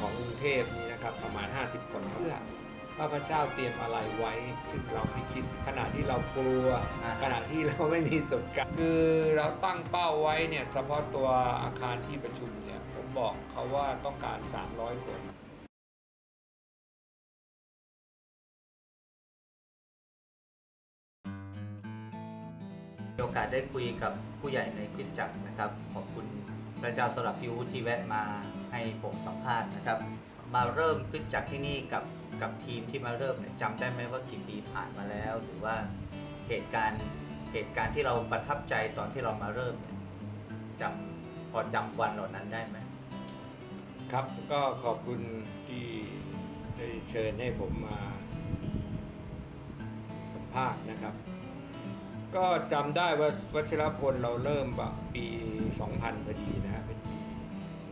ของกรุงเทพนี้นะครับประมาณ 50 คนเพื่อพระพเจ้าเตรียมอะไรไว้ซึ่งเราไม่คิดขณะที่เรากลัวขณะที่เราไม่มีประสบการณ์คือเราตั้งเป้าไว้เนี่ยเฉพาะตัวอาคารที่ประชุมเนี่ยผมบอกเขาว่าต้องการ 300 คนมีโอกาสได้คุยกับผู้ใหญ่ในคริสตจักรนะครับ ขอบคุณ พระเจ้าสำหรับพี่วุฒิที่แวะมาให้ผมสัมภาษณ์นะครับ มาเริ่มคริสตจักรที่นี่กับกับทีมที่มาเริ่มเนี่ยจำได้ไหมว่ากี่ปีผ่านมาแล้ว หรือว่าเหตุการณ์เหตุการณ์ที่เราประทับใจตอนที่เรามาเริ่มเนี่ยจำพอจำวันเหล่านั้นได้ไหมครับก็ขอบคุณที่ได้เชิญให้ผมมาสัมภาษณ์นะครับ ก็จำได้ว่าวัชรพลเราเริ่มแบบปี 2000พอดีนะฮะเป็นปี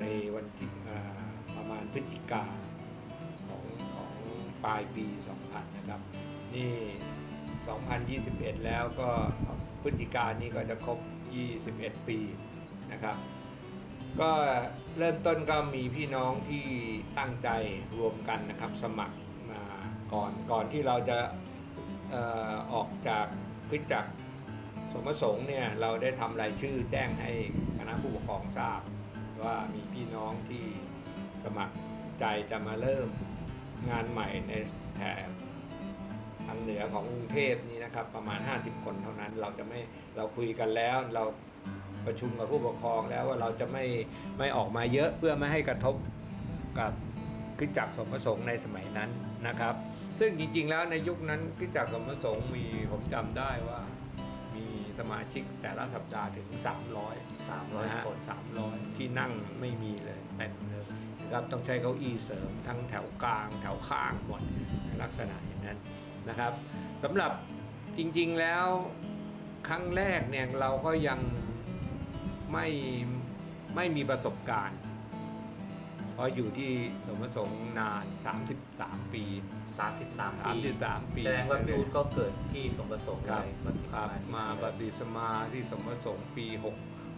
ในวันที่ประมาณพฤศจิกาของของปลายปี 2000 นะครับ นี่ 2021 แล้วก็พฤศจิกานี้ก็จะครบ 21 ปีนะครับ ก็เริ่มต้นก็มีพี่น้องที่ตั้งใจรวมกันนะครับ สมัครมาก่อนก่อนที่เราจะออกจากคริจักร สมประสงค์เนี่ยเราได้ทำรายชื่อแจ้งให้คณะผู้ปกครองทราบ ว่ามีพี่น้องที่สมัครใจจะมาเริ่มงานใหม่ในแถบทางเหนือของกรุงเทพนี้นะครับประมาณ 50 คนเท่านั้นเราจะไม่เราคุยกันแล้วเราประชุมกับผู้ปกครองแล้วว่าเราจะไม่ไม่ออกมาเยอะเพื่อไม่ให้กระทบกับคริสตจักรสมประสงค์ในสมัยนั้นนะครับ ซึ่งจริงๆแล้วในยุคนั้นคริสตจักรสมประสงค์มีผมจำได้ว่า สมาชิกแต่ละสัปดาห์ถึง 300 300 คนสามร้อยที่นั่งไม่มีเลยเต็มเลยนะครับต้องใช้เก้าอี้เสริมทั้งแถวกลาง แถวข้างหมดในลักษณะอย่างนั้นนะครับสำหรับจริงๆแล้วครั้งแรกเนี่ยเราก็ยังไม่ไม่มีประสบการณ์ เพราะอยู่ที่สมประสงค์นาน 33 ปี 33 ปี33ปีแสดงว่าพี่วุฒิก็เกิดที่สมประสงค์คเลรับยปฏิครับที่มานั่นปเลยฏิสมาที่สมประสงค์ปี6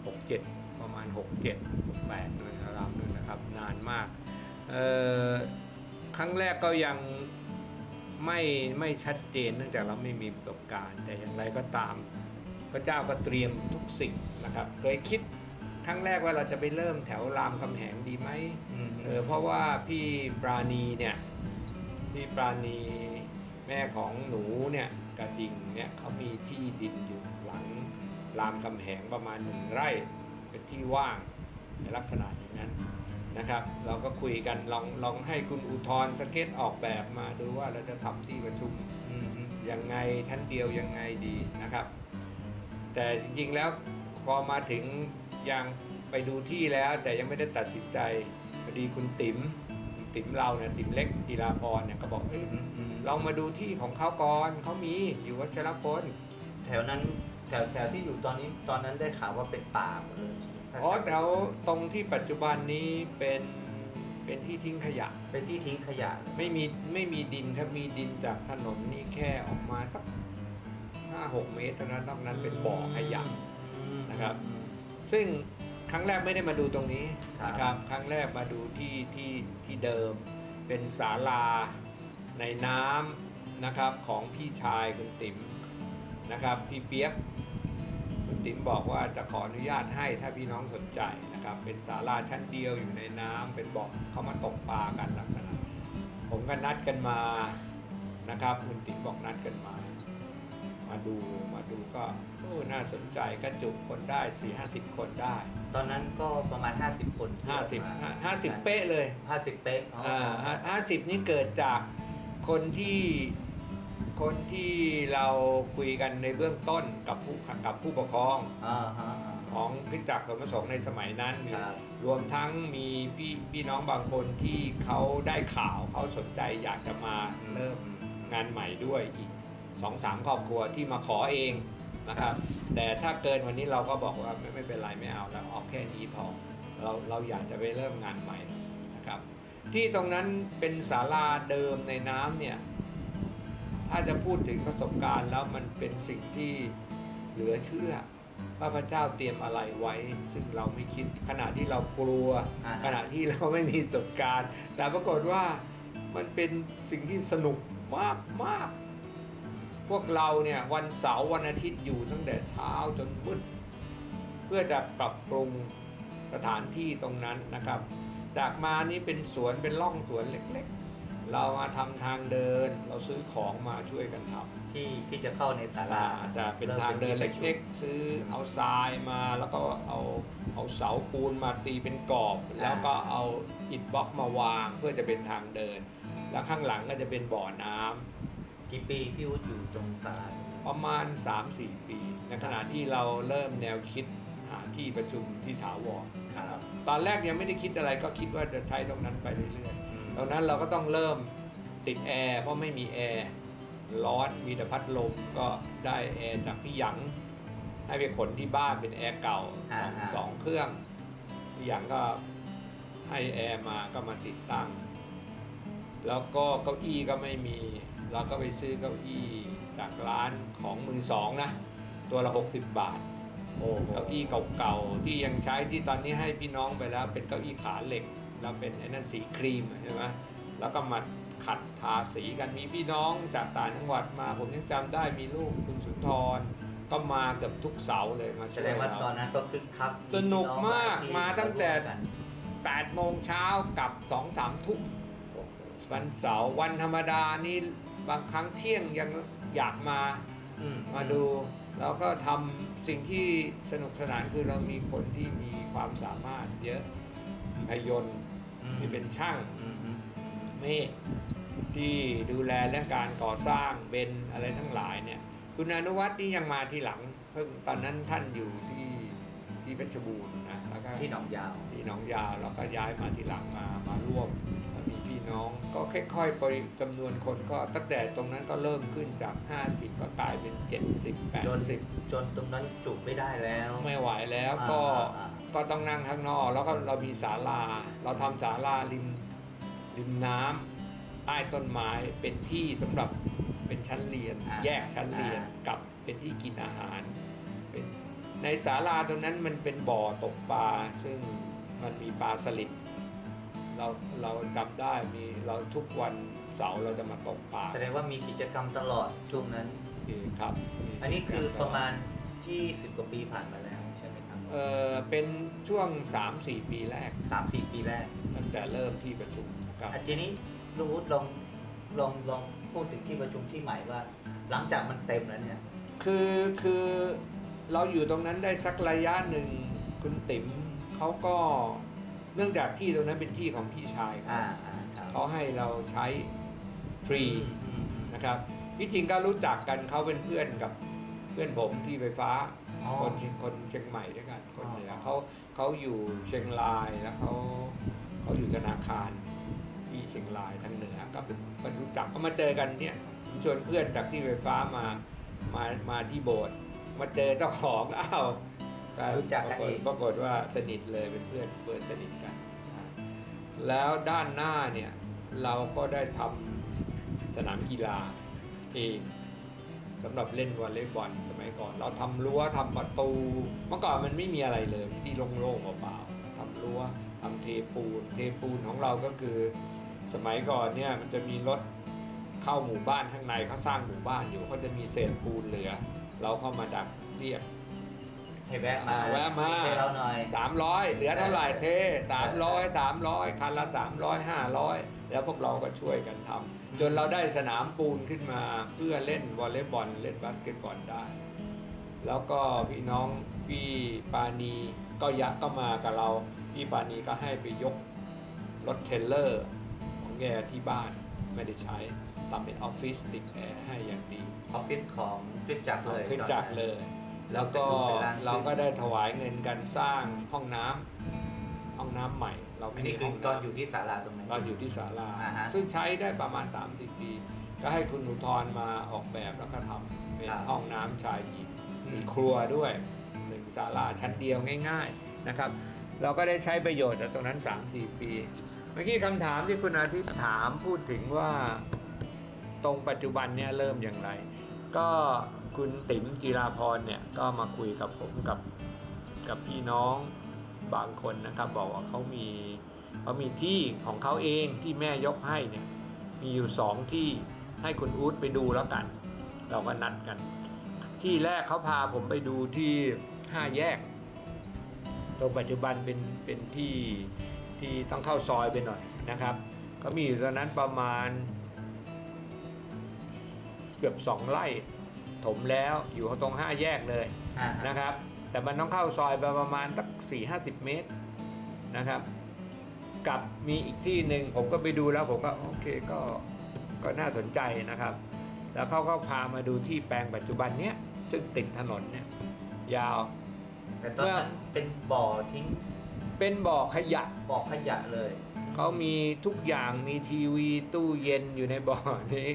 67 ประมาณ 67 68ด้วยนะครับนั่นนะครับ นานมากเอ่อครั้งแรกก็ยังไม่ไม่ชัดเจนเนื่องจากเราไม่มีประสบการณ์ แต่อย่างไรก็ตามพระเจ้าก็เตรียมทุกสิ่งนะครับเคยคิดครั้งแรกว่าเราจะไปเริ่มแถวรามคำแหงดีไหมอืมเออเพราะว่าพี่ปราณีเนี่ย พี่ปราณีแม่ของหนูเนี่ยกระดิ่งเนี่ยเขามีที่ดินอยู่หลังรามคำแหงประมาณหนึ่งไร่เป็นที่ว่างในลักษณะอย่างนั้นนะครับ เราก็คุยกันลองลองให้คุณอุทธรสเก็ตออกแบบมาดูว่าเราจะทำที่ประชุมอืมอืมยังไงชั้นเดียวยังไงดีนะครับ แต่จริงๆแล้วพอมาถึงยังไปดูที่แล้วแต่ยังไม่ได้ตัดสินใจพอดีคุณติ๋ม ติ๋มเราเนี่ยติ๋มเล็กกีฬาพรเนี่ยก็บอกเอ้ยอืมอืมลองมาดูที่ของเขาก่อนเขามีอยู่วัชรพลแถวนั้นแถวแถวที่อยู่ตอนนี้ตอนนั้นได้ข่าวว่าเป็นป่าหมดเลยใช่ไหมอ๋อแถวตรงที่ปัจจุบันนี้เป็นเป็นที่ทิ้งขยะ เป็นที่ทิ้งขยะเลยไม่มีไม่มีดินครับมีดินจากถนนนี่แค่ออกมาสักห้าหกเมตรเท่านั้นนอกนั้นเป็นบ่อขยะอืมนะครับ ซึ่ง ครั้งแรกไม่ได้มาดูตรงนี้ครับนะครับ ครั้งแรกมาดูที่ที่ที่เดิมเป็นศาลาในน้ำนะครับของพี่ชายคุณติ๋มนะครับพี่เปียกคุณติ๋มบอกว่าจะขออนุญาตให้ถ้าพี่น้องสนใจนะครับ เป็นศาลาชั้นเดียวอยู่ในน้ำเป็นบ่อเขามาตกปลากันลักษณะผมก็นัดกันมานะครับคุณติ๋มบอกนัดกันมา มาดูมาดูก็โอ้น่าสนใจก็จุคนได้สี่ห้าสิบคนได้ ตอนนั้นก็ประมาณ 50 คนที่ห้าสิบออกมห้าสิบเป๊ะเลยห้าสิบเป๊ะอ๋อออ่าห้าสิบนี่เกิดจากคนที่คนที่เราคุยกันในเบื้องต้นกับผู้กับผู้ปกครอง อ่าฮะอ่า ของคริสตจักรสมประสงค์ในสมัยนั้นมีครับ รวมทั้งมีพี่พี่น้องบางคนที่เขาได้ข่าวเขาสนใจอยากจะมาเริ่มงานใหม่ด้วยอีก สองสามครอบครัวที่มาขอเองนะครับ แต่ถ้าเกินวันนี้เราก็บอกว่าไม่ไม่เป็นไรไม่เอาแล้วออกแค่นี้พอเราเราอยากจะไปเริ่มงานใหม่นะครับ ที่ตรงนั้นเป็นศาลาเดิมในน้ำเนี่ย ถ้าจะพูดถึงประสบการณ์แล้วมันเป็นสิ่งที่เหลือเชื่อข้าพเจ้าเตรียมอะไรไว้ ซึ่งเราไม่คิดขณะที่เรากลัวอ่าฮะขณะที่เราไม่มีประสบการณ์ แต่ปรากฏว่ามันเป็นสิ่งที่สนุกมากมาก พวกเราเนี่ยวันเสาร์วันอาทิตย์อยู่ตั้งแต่เช้าจนมืดเพื่อจะปรับปรุงสถานที่ตรงนั้นนะครับ จากมานี่เป็นสวนเป็นร่องสวนเล็กๆ เรามาทำทางเดิน เราซื้อของมาช่วยกันทำที่ที่จะเข้าในศาลาอาจจะเป็นทางเดินเล็กๆ ซื้อเอาทรายมาแล้วก็เอาเอาเสาปูนมาตีเป็นกรอบ แล้วก็เอาอิฐบล็อกมาวางเพื่อจะเป็นทางเดิน แล้วข้างหลังก็จะเป็นบ่อน้ำ กี่ปีพี่วุฒิอยู่ตรงศาลาตรงนี้ประมาณ 3-4 ปี ในขณะที่เราเริ่มแนวคิดหาที่ประชุมที่ถาวรครับตอนแรกยังไม่ได้คิดอะไรก็คิดว่าจะใช้ตรงนั้นไปเรื่อยๆอืมตรงนั้นเราก็ต้องเริ่มติดแอร์เพราะไม่มีแอร์ร้อนมีแต่พัดลมก็ได้แอร์จากพี่หยังให้ไปขนที่บ้านเป็นแอร์เก่าอ่าอ่าสองเครื่องพี่หยังก็ให้แอร์มาก็มาติดตั้ง แล้วก็เก้าอี้ก็ไม่มี เราก็ไปซื้อเก้าอี้จากร้านของมือสองนะ ตัวละ 60 บาทโอ้โหเก้าอี้เก่าๆที่ยังใช้ที่ตอนนี้ให้พี่น้องไปแล้ว เป็นเก้าอี้ขาเหล็กแล้วเป็นไอ้นั่นสีครีมใช่ไหมแล้วก็มาขัดทาสีกันมีพี่น้องจากต่างจังหวัดมา ผมยังจำได้มีลูกคุณสุนทรก็มาเกือบทุกเสาร์เลยมาแสช่วดยงว่าตอนเรานั้นก็คึกคักสนุกมากที่มาตั้งแต่ร่วมกัน8โมงเช้ากับ2 3ทุ่มโอ้โหวันเสาร์วันธรรมดานี่ บางครั้งเที่ยงยังอยากมาอืมาดูแล้วก็ทำสิ่งที่สนุกสนานคือเรามีคนที่มีความสามารถเยอะพยนต์อืมที่เป็นช่างอืมอืมเมฆที่ดูแลเรื่องการก่อสร้างเบนอะไรทั้งหลายเนี่ย คุณอนุวัฒน์นี่ยังมาทีหลัง เพิ่งตอนนั้นท่านอยู่ที่ที่เพชรบูรณ์นะแล้วก็ที่หนองยาวที่หนองยาวแล้วก็ย้ายมาทีหลังมามาร่วมแล้วมีพี่ น้องก็ค่อยๆปริจำนวนคนก็ตั้งแต่ตรงนั้นก็เริ่มขึ้นจาก 50 ก็กลายเป็น 70 จน80 จนตรงนั้นจุไม่ได้แล้ว ไม่ไหวแล้วก็อ่าอ่า ก็ต้องนั่งข้างนอกแล้วก็เรามีศาลา เราทำศาลาริมริมน้ำใต้ต้นไม้เป็นที่สำหรับเป็นชั้นเรียน อ่าแยกชั้นเรียนอ่ากับเป็นที่กินอาหารเป็นในศาลาตรงนั้นมันเป็นบ่อตกปลาซึ่งมันมีปลาสลิด เราเราจำได้มีเราทุกวันเสาร์เราจะมาตกปลาแสดงว่ามีกิจกรรมตลอดช่วงนั้นครับอันนี้คือประมาณ 20 กว่าปีผ่านมาแล้วใช่ไหมครับเออเป็นช่วง 3-4 ปีแรก สามสี่ปีแรกตั้งแต่เริ่มที่ประชุมครับ อะทีนี้ลุงวุฒิลองลองลองพูดถึงที่ประชุมที่ใหม่ว่า หลังจากมันเต็มแล้วเนี่ย คือคือเราอยู่ตรงนั้นได้สักระยะหนึ่งคุณติ๋มเขาก็ เนื่องจากที่ตรงนั้นเป็นที่ของพี่ชายเขาอ่าอ่าครับเขาให้เราใช้ฟรีอืมอืมอืม นะครับที่จริงก็รู้จักกันเขาเป็นเพื่อนกับเพื่อนผมที่ไฟฟ้าอ๋อคนเชียงคนเชียงใหม่ด้วยกันคนเหนืออ๋อเขาเขาอยู่เชียงรายแล้วเขาเขาอยู่ธนาคารที่เชียงรายทางเหนือก็เป็นคนรู้จักก็มาเจอกันเนี่ยผมชวนเพื่อนจากที่ไฟฟ้ามามามาที่โบสถ์มาเจอเจ้าของอ้าวรู้จักกันปรากฏเองปรากฏว่าสนิทเลยเป็นเพื่อนเพื่อนสนิทกันอ่า แล้วด้านหน้าเนี่ยเราก็ได้ทำสนามกีฬาเองสำหรับเล่นวอลเลย์บอลสมัยก่อน เราทำรั้วทำประตู เมื่อก่อนมันไม่มีอะไรเลยที่โล่งๆเปล่าๆทำรั้วทำเทปูน เทปูนของเราก็คือ สมัยก่อนเนี่ยมันจะมีรถเข้าหมู่บ้านข้างในเขาสร้างหมู่บ้านอยู่เขาจะมีเศษปูนเหลือ เราก็มาดักเรียก ให้แวะมาอ่าแวะมาให้เราหน่อย สามร้อยเหลือเท่าไหร่เทสามร้อยสามร้อยคันละสามร้อยห้าร้อยแล้วพวกเราก็ช่วยกันทำจนเราได้สนามปูนขึ้นมาเพื่อเล่นวอลเลย์บอลเล่นบาสเกตบอลได้ แล้วก็พี่น้องพี่ปานีก็ยักก็มากับเรา พี่ปานีก็ให้ไปยกรถเทรลเลอร์ของแกที่บ้านไม่ได้ใช้ทำเป็นออฟฟิศติดแอร์ให้อย่างดีออฟฟิศของคริสตจักรเลยขึ้นจากเลย แล้วก็เป็นร้านเราก็ได้ถวายเงินกันสร้างห้องน้ำห้องน้ำใหม่ เราอัไม่นนี้มีคืห้อองตอนน้ำอยู่ที่ศาลาตรงนั้นเราอยู่ที่ศาลาอ่าฮะซึ่งใช้ได้ประมาณ 30 ปี ก็ให้คุณอุทธรมาออกแบบแล้วก็ทำเป็นครับห้องน้ำชายหญิงอืมีมครัวด้วยหนึ่งศาลาชั้นเดียวง่าย ๆนะครับ เราก็ได้ใช้ประโยชน์จากตรงนั้น 3-4 ปี เมื่อกี้คำถามที่คุณอาทิตย์ถามพูดถึงว่า ตรงปัจจุบันเนี่ยเริ่มอย่างไร ก็ คุณติ๋มจีราพรเนี่ยก็มาคุยกับผมกับกับพี่น้องบางคนนะครับบอกว่าเขามีเขามีที่ของเขาเองที่แม่ยกให้เนี่ยมีอยู่สองที่ให้คุณอู๊ดไปดูแล้วกัน เราก็นัดกัน ที่แรกเขาพาผมไปดูที่ห้าแยกตรงปัจจุบันเป็นเป็นที่ที่ต้องเข้าซอยไปหน่อยนะครับ ก็มีอยู่ตอนนั้นประมาณเกือบสองไร่ ถมแล้วอยู่ตรงห้าแยกเลยอ่าฮะนะครับ แต่มันต้องเข้าซอยไปประมาณสักสี่ห้าสิบเมตรนะครับ กับมีอีกที่หนึ่งผมก็ไปดูแล้วผมก็โอเคก็ก็น่าสนใจนะครับ แล้วเขาก็พามาดูที่แปลงปัจจุบันเนี้ยซึ่งติดถนนเนี่ยยาว แต่ตอนนั้นเป็นบ่อทิ้งเป็นบ่อขยะ บ่อขยะเลย เขามีทุกอย่างมีทีวีตู้เย็นอยู่ในบ่อนี้